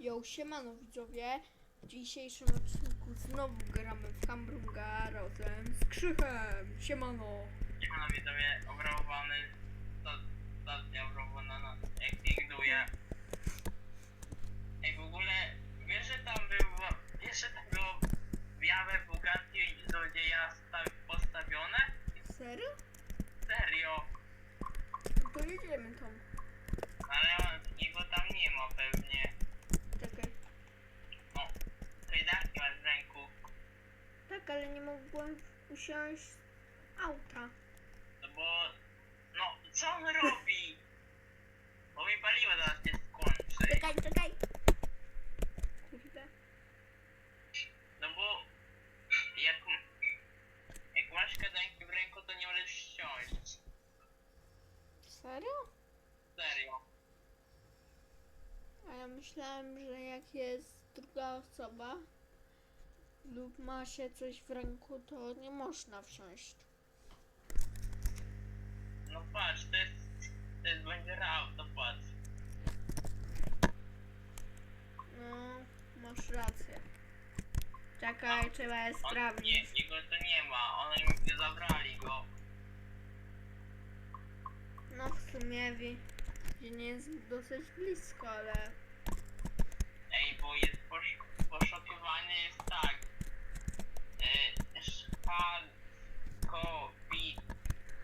Yo, siemano widzowie. W dzisiejszym odcinku znowu gramy w Hamburga razem z Krzychem. Siemano. Siemano widzowie, obrabowany, stacja obrobowana na Exigduje. Ej, w ogóle, wiesz, że tam było, wiesz, że tam było białe Bugatti złodzieja sta- postawione? Serio? Serio, No to jedziemy tam. ale on, jego tam nie ma pewnie. Czekaj. No, kajdanki masz w ręku. Tak, ale nie mogłem z auta. No bo, no, co on robi? Bo mi paliwo zaraz się skończy. Czekaj, czekaj. Kurde. No bo jak, jak masz kajdanki w ręku, to nie możesz wsiąść. Serio? Serio. A ja myślałem, że jak jest druga osoba lub ma się coś w ręku, to nie można wsiąść. No patrz, to jest, to jest będzie auto, patrz. No, masz rację. Czekaj, trzeba je On, sprawdzić. nie, jego tu nie ma, oni mi zabrali go. No w sumie wie, że nie jest dosyć blisko, ale Ej, bo jest posz, poszukiwanie jest tak. Szpakowi.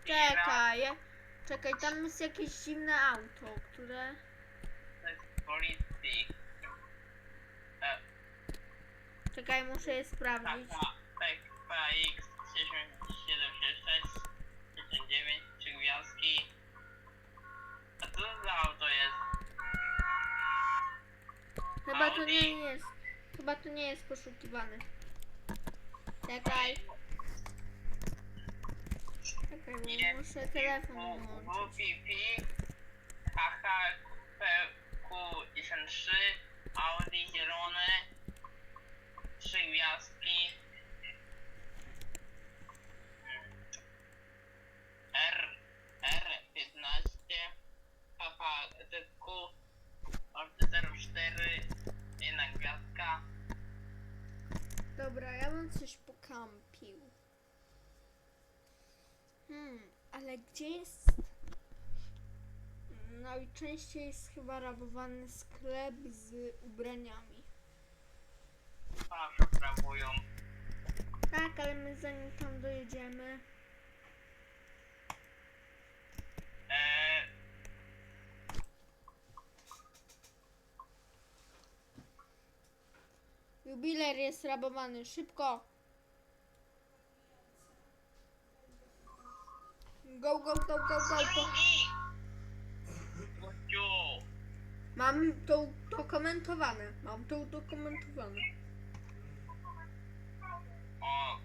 czekaj, czekaj, tam jest jakieś zimne auto, które To jest policji. E, czekaj, muszę je sprawdzić. taka PKX 6766 69 trzy gwiazdki. A co to za auto jest? Chyba to nie jest, chyba to nie jest poszukiwany. Czekaj, Czekaj, no, muszę telefon włączyć. Gdzie jest... Najczęściej jest chyba rabowany sklep z ubraniami. zawsze prawują Tak, ale my zanim tam dojedziemy... eee, Jubiler jest rabowany, szybko! Go, go, go, go, go, go. drugi Gościu Mam to dokumentowane. Mam to udokumentowane. O.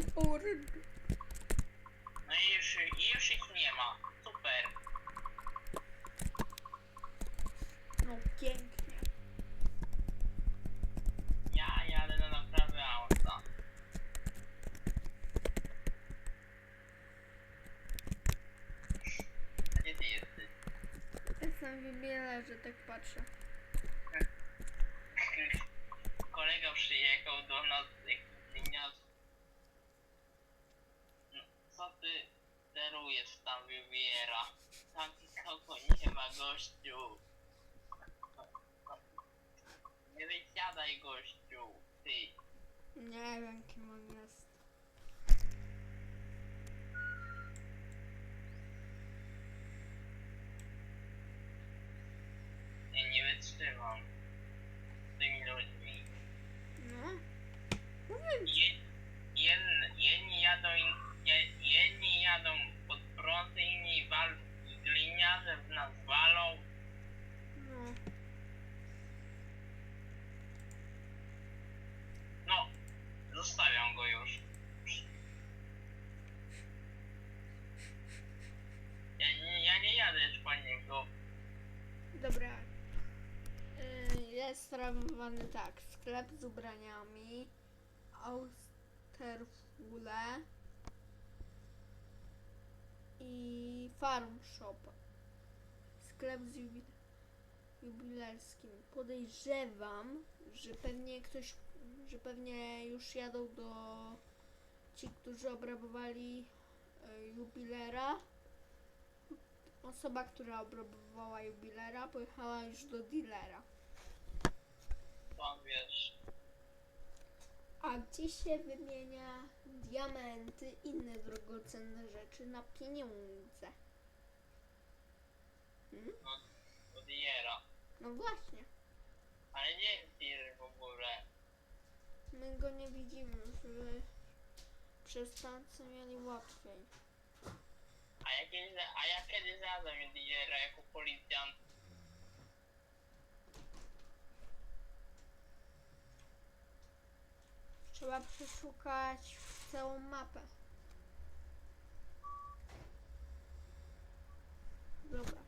Power. No i już, i już ich nie ma. Super. No pięknie. Ja jadę na naprawę auta. Gdzie ty jesteś? Jestem w jubilerze, tak patrzę. Kolega przyjechał do nas jakiś liniarz. No, co ty sterujesz tam wybiera? Tam nikogo nie ma gościu. Nie wysiadaj gościu, ty. Nie wiem, kim on jest. Ja nie wytrzymam z tymi ludźmi. No. Mówię ci. Je, jedn, jedni jadą, in- je, jedni jadą pod prąd, inni wal, gliniarze w nas walą. No. No, zostawiam go już. dobra. Jest ramowany tak. Sklep z ubraniami. Austerfule. I farm shop. Sklep z jubi- jubilerskim. Podejrzewam, że pewnie ktoś, że pewnie już jadą do ci, którzy obrabowali e, jubilera. Osoba, która obrabowała jubilera, pojechała już do dealera. Pan wiesz. A gdzie się wymienia diamenty inne drogocenne rzeczy na pieniądze? Hmm? No, od Jera. No właśnie, Ale nie Jer w ogóle. my go nie widzimy, żeby przez tacy mieli łatwiej. A ja kiedyś, a ja kiedyś Jera jako policjant. Trzeba przeszukać całą mapę. Dobra.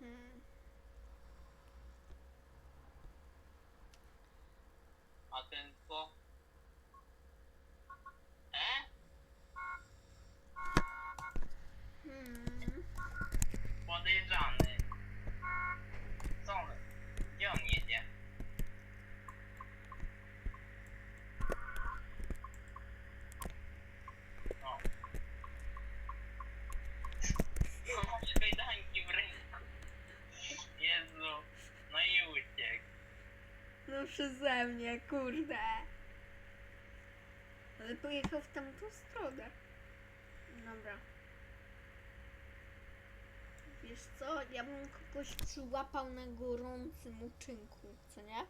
Hmm. A ten co? E? Hmm. Podejrzany. Co on? Gdzie on jedzie? O. No, masz kajdanki w ręku. Jezu. No i uciekł. No przeze mnie, kurde. Ale pojechał w tamtą stronę. Dobra. Wiesz co, ja bym kogoś przyłapał na gorącym uczynku, co nie?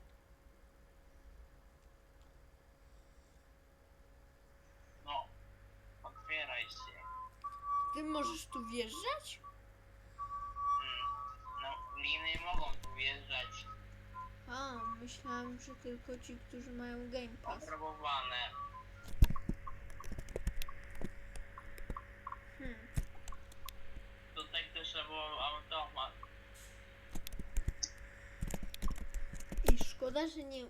No. Otwieraj się. Ty możesz tu wjeżdżać? Mm. No, liny mogą tu wjeżdżać. A, myślałam, że tylko ci, którzy mają Game Pass. Oprobowane. Hmm. Tutaj też był automat. I szkoda, że nie,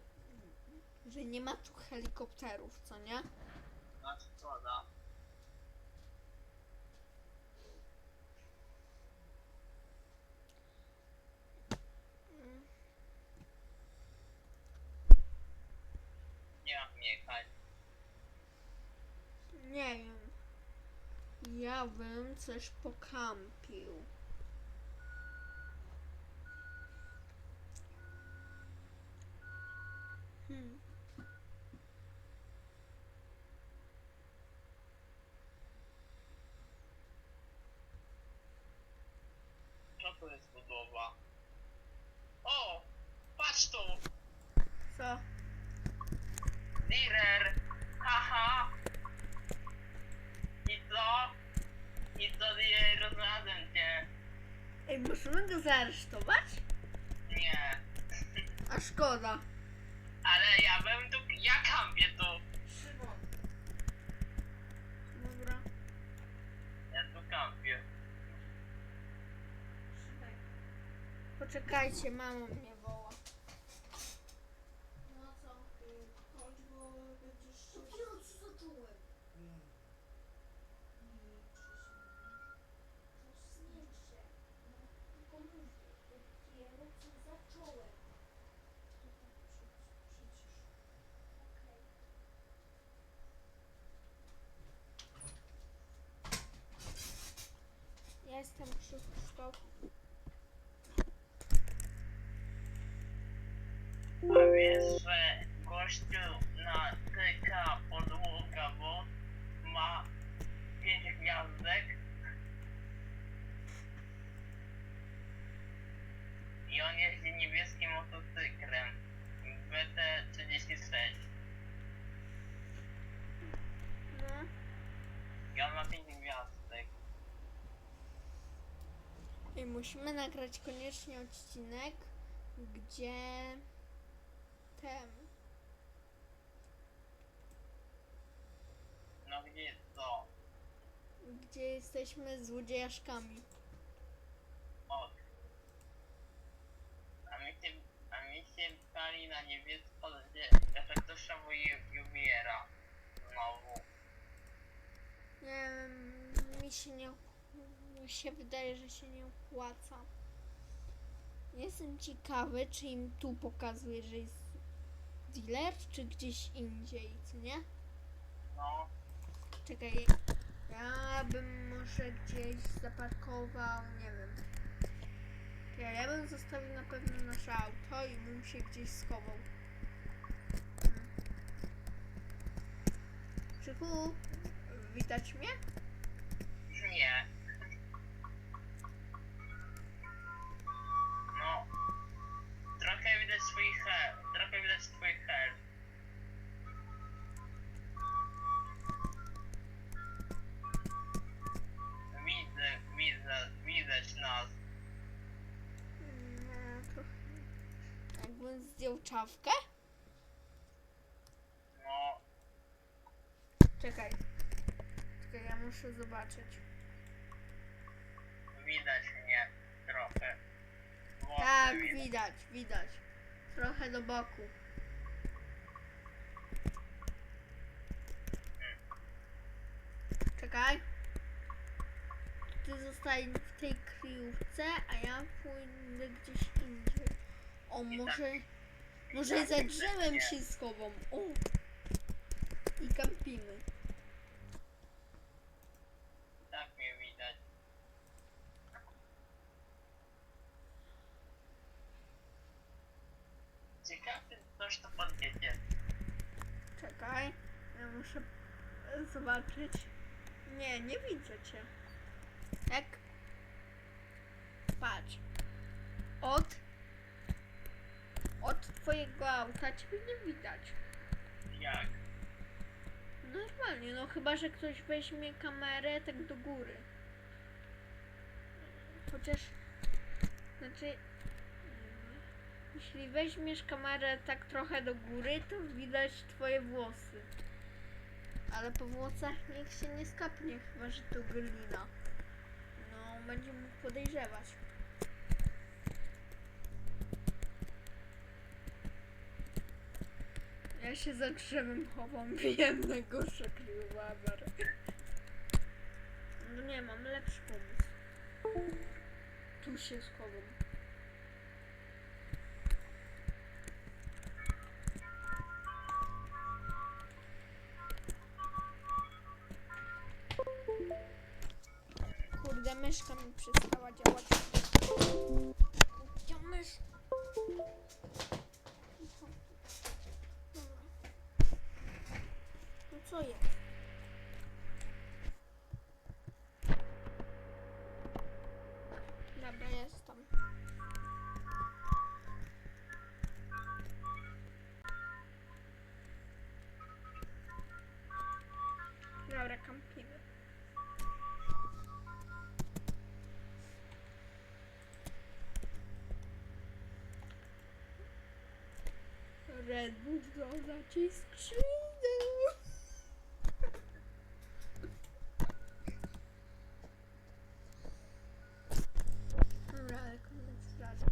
że nie ma tu helikopterów, co nie? Na szkoda. Mm. Nie mam jechać. Nie wiem. Ja bym coś pokampił. Hmm. Co to jest budowa? O! Patrz tu! Co? Dealer! Haha! I co? I co dealer? Znalazłem cię. Ej, możemy go zaaresztować? Nie. A szkoda. Ale ja bym tu... Ja kampię tu. Szymon. Dobra. Ja tu kampię. Poczekajcie, mama mnie woła. No co? Chodź, bo będziesz... Dopiero co zacząłem. Ja jestem Krzysztof. Wiesz, że gościu na TK podłoga, bo ma pięć gwiazdek i on jeździ niebieskim motocyklem BT36 No. i on ma pięć gwiazdek. I musimy nagrać koniecznie odcinek, gdzie ten. No gdzie co? gdzie jesteśmy złodziejaszkami. O. A my się, a my się pali na niebiesko, gdzie efektoszową jubiera. Znowu. Nie wiem, mi się nie. Mi się wydaje, że się nie opłaca. Jestem ciekawy, czy im tu pokazuje, że jest dealer, czy gdzieś indziej, co nie? No. Czekaj, ja bym może gdzieś zaparkował, nie wiem. Ja, ja bym zostawił na pewno nasze auto i bym się gdzieś schował. Hmm. Krzychu, czawkę? No. Czekaj. Czekaj, ja muszę zobaczyć. Widać mnie trochę. Włosy Tak, widać. widać, widać. Trochę do boku. Czekaj. Ty zostań w tej kryjówce, a ja pójdę gdzieś indziej. O, może... Może tak za widać drzewem mnie. się schowam. O! I kampimy. Tak mnie widać. Ciekawy coś to podjedzie. Czekaj. Ja muszę zobaczyć. Nie, nie widzę cię. Jak? Patrz. Od. Twojego auta ciebie nie widać. Jak? Normalnie, no chyba, że ktoś weźmie kamerę tak do góry. Chociaż. Znaczy. Jeśli weźmiesz kamerę tak trochę do góry, to widać twoje włosy. Ale po włosach nikt się nie skapnie, chyba że to glina. No, będzie mógł podejrzewać. Ja się za drzewem chowam, wiem najgorsze kryjowabar. No nie, mam lepszy pomysł. Tu się schowam. Red Bull do nacisk skrzydeł. Dobra, ale koniec razu.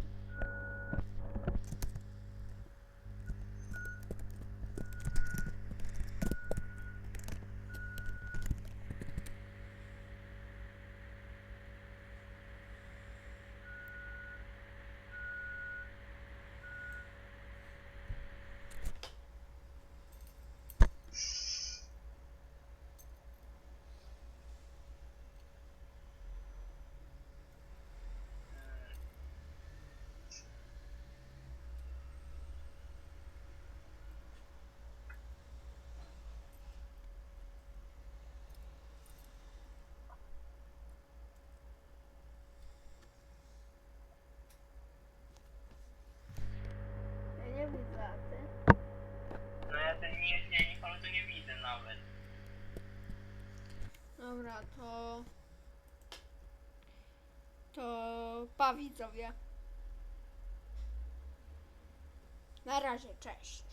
Ja nie widzę, a ty? No ja ten nie, ja nikogo tu nie widzę nawet. Dobra, to... To... Pa widzowie. Na razie, cześć.